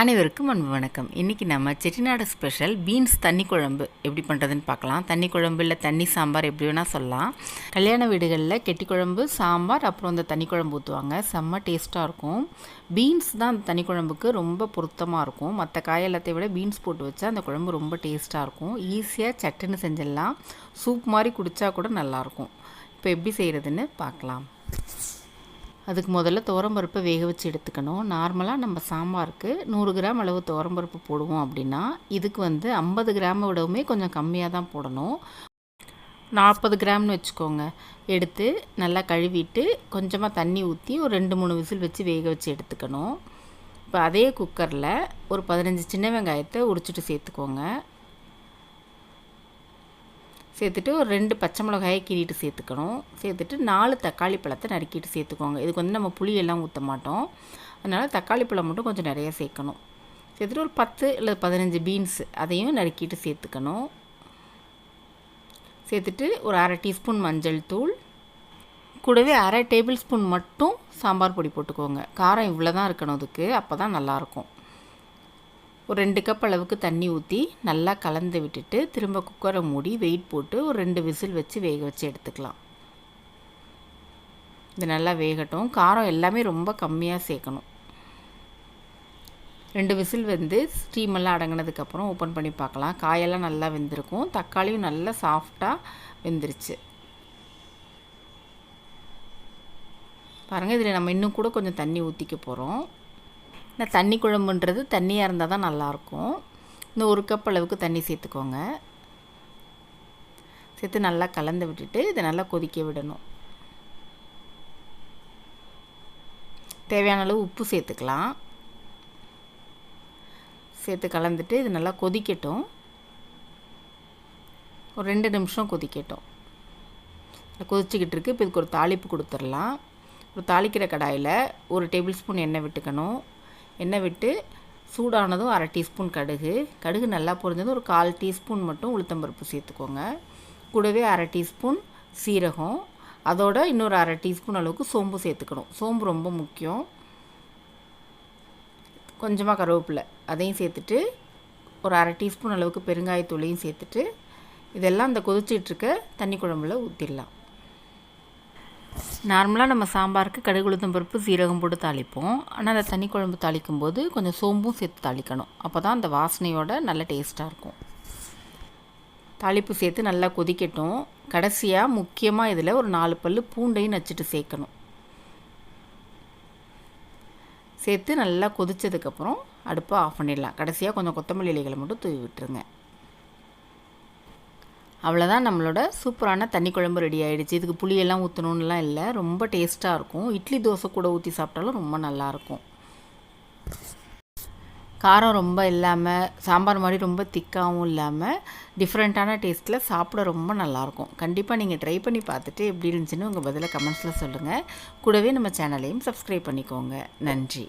அனைவருக்கும் அன்பு வணக்கம். இன்றைக்கி நம்ம செட்டிநாடு ஸ்பெஷல் பீன்ஸ் தண்ணி குழம்பு எப்படி பண்ணுறதுன்னு பார்க்கலாம். தண்ணி குழம்பு இல்லை தண்ணி சாம்பார் எப்படி வேணால் சொல்லலாம். கல்யாண வீடுகளில் கெட்டி குழம்பு சாம்பார் அப்புறம் இந்த தண்ணி குழம்பு ஊற்றுவாங்க செம்ம டேஸ்ட்டாக இருக்கும். பீன்ஸ் தான் அந்த தண்ணி குழம்புக்கு ரொம்ப பொருத்தமாக இருக்கும். மற்ற காய் எல்லாத்தையும் விட பீன்ஸ் போட்டு வச்சா அந்த குழம்பு ரொம்ப டேஸ்ட்டாக இருக்கும். ஈஸியாக சட்டுன்னு செஞ்சிடலாம். சூப் மாதிரி குடித்தா கூட நல்லாயிருக்கும் இப்போ எப்படி செய்கிறதுன்னு பார்க்கலாம். அதுக்கு முதல்ல துவரம்பருப்பை வேக வச்சு எடுத்துக்கணும். நார்மலாக நம்ம சாம்பாருக்கு நூறு கிராம் அளவு துவரம்பருப்பு போடுவோம் அப்படின்னா இதுக்கு வந்து ஐம்பது கிராமை விடவுமே கொஞ்சம் கம்மியாக தான் போடணும். நாற்பது கிராம்னு வச்சுக்கோங்க. எடுத்து நல்லா கழுவிட்டு கொஞ்சமாக தண்ணி ஊற்றி ஒரு ரெண்டு மூணு விசில் வச்சு வேக வச்சு எடுத்துக்கணும். இப்போ அதே குக்கரில் ஒரு பதினஞ்சு சின்ன வெங்காயத்தை உரிச்சிட்டு சேர்த்துக்கோங்க. சேர்த்துட்டு ஒரு ரெண்டு பச்சை மிளகாயை கீறிட்டு சேர்த்துக்கணும். சேர்த்துட்டு நாலு தக்காளி பழத்தை நறுக்கிட்டு சேர்த்துக்கோங்க. இதுக்கு வந்து நம்ம புளியெல்லாம் ஊற்ற மாட்டோம். அதனால் தக்காளி பழம் மட்டும் கொஞ்சம் நிறைய சேர்க்கணும். சேர்த்துட்டு ஒரு பத்து இல்லை பதினஞ்சு பீன்ஸ் அதையும் நறுக்கிட்டு சேர்த்துக்கணும். சேர்த்துட்டு ஒரு அரை டீஸ்பூன் மஞ்சள் தூள். கூடவே அரை டேபிள் ஸ்பூன் மட்டும் சாம்பார் பொடி போட்டுக்கோங்க. காரம் இவ்வளோ தான் இருக்கணும் அதுக்கு. அப்போ தான் நல்லாயிருக்கும் ஒரு ரெண்டு கப் அளவுக்கு தண்ணி ஊற்றி நல்லா கலந்து விட்டுட்டு திரும்ப குக்கரை மூடி வெயிட் போட்டு ஒரு ரெண்டு விசில் வச்சு வேக வச்சு எடுத்துக்கலாம். இது நல்லா வேகட்டும். காரம் எல்லாமே ரொம்ப கம்மியாக சேர்க்கணும். ரெண்டு விசில் வந்து ஸ்டீமெல்லாம் அடங்கினதுக்கப்புறம் ஓப்பன் பண்ணி பார்க்கலாம். காயெல்லாம் நல்லா வெந்திருக்கும். தக்காளியும் நல்லா சாஃப்டாக வெந்துருச்சு. பாருங்கள் இதில் நம்ம இன்னும் கூட கொஞ்சம் தண்ணி ஊற்றிக்க போகிறோம் இந்த தண்ணி குழம்புன்றது தண்ணியாக இருந்தால் தான் நல்லாயிருக்கும். இந்த ஒரு கப் அளவுக்கு தண்ணி சேர்த்துக்கோங்க. சேர்த்து நல்லா கலந்து விட்டுட்டு இதை நல்லா கொதிக்க விடணும். தேவையான அளவு உப்பு சேர்த்துக்கலாம். சேர்த்து கலந்துட்டு இது நல்லா கொதிக்கட்டும். ஒரு ரெண்டு நிமிஷம் கொதிக்கட்டும். கொதிச்சிக்கிட்டு இருக்குது இப்போ இதுக்கு ஒரு தாளிப்பு கொடுத்துடலாம். ஒரு தாளிக்கிற கடாயில் ஒரு டேபிள் ஸ்பூன் எண்ணெய் விட்டுக்கணும். எண்ணெய் விட்டு சூடானதும் அரை டீஸ்பூன் கடுகு. கடுகு நல்லா பொரிஞ்சதும் ஒரு கால் டீஸ்பூன் மட்டும் உளுத்தம்பருப்பு சேர்த்துக்கோங்க. கூடவே அரை டீஸ்பூன் சீரகம். அதோட இன்னொரு அரை டீஸ்பூன் அளவுக்கு சோம்பு சேர்த்துக்கணும். சோம்பு ரொம்ப முக்கியம். கொஞ்சமாக கருவேப்பிலை அதையும் சேர்த்துட்டு ஒரு அரை டீஸ்பூன் அளவுக்கு பெருங்காயத்தூளையும் சேர்த்துட்டு இதெல்லாம் அந்த கொதிச்சிட்ருக்க தண்ணி குழம்புல ஊற்றிடலாம் நார்மலாக நம்ம சாம்பாருக்கு கடுகு உளுத்தம் பருப்பு சீரகம் போட்டு தாளிப்போம். ஆனால் அந்த தண்ணி குழம்பு தாளிக்கும் போது கொஞ்சம் சோம்பும் சேர்த்து தாளிக்கணும். அப்போ தான் அந்த வாசனையோட நல்ல டேஸ்ட்டாக இருக்கும். தாளிப்பு சேர்த்து நல்லா கொதிக்கட்டும். கடைசியாக முக்கியமாக இதில் ஒரு நாலு பல் பூண்டையும் நச்சுட்டு சேர்க்கணும். சேர்த்து நல்லா கொதித்ததுக்கப்புறம் அடுப்பை ஆஃப் பண்ணிடலாம். கடைசியாக கொஞ்சம் கொத்தமல்லி இலைகளை மட்டும் தூவி விட்டுருங்க. அவ்வளோதான் நம்மளோட சூப்பரான தண்ணி குழம்பு ரெடி ஆகிடுச்சு இதுக்கு புளியெல்லாம் ஊற்றணுன்னுலாம் இல்லை. ரொம்ப டேஸ்ட்டாக இருக்கும். இட்லி தோசை கூட ஊற்றி சாப்பிட்டாலும் ரொம்ப நல்லாயிருக்கும் காரம் ரொம்ப இல்லாமல் சாம்பார் மாதிரி ரொம்ப திக்காகவும் இல்லாமல் டிஃப்ரெண்ட்டான டேஸ்ட்டில் சாப்பிட ரொம்ப நல்லாயிருக்கும் கண்டிப்பாக நீங்கள் ட்ரை பண்ணி பார்த்துட்டு எப்படி இருந்துச்சுன்னு உங்கள் பதிலாக கமெண்ட்ஸில் சொல்லுங்கள் கூடவே நம்ம சேனலையும் சப்ஸ்கிரைப் பண்ணிக்கோங்க. நன்றி.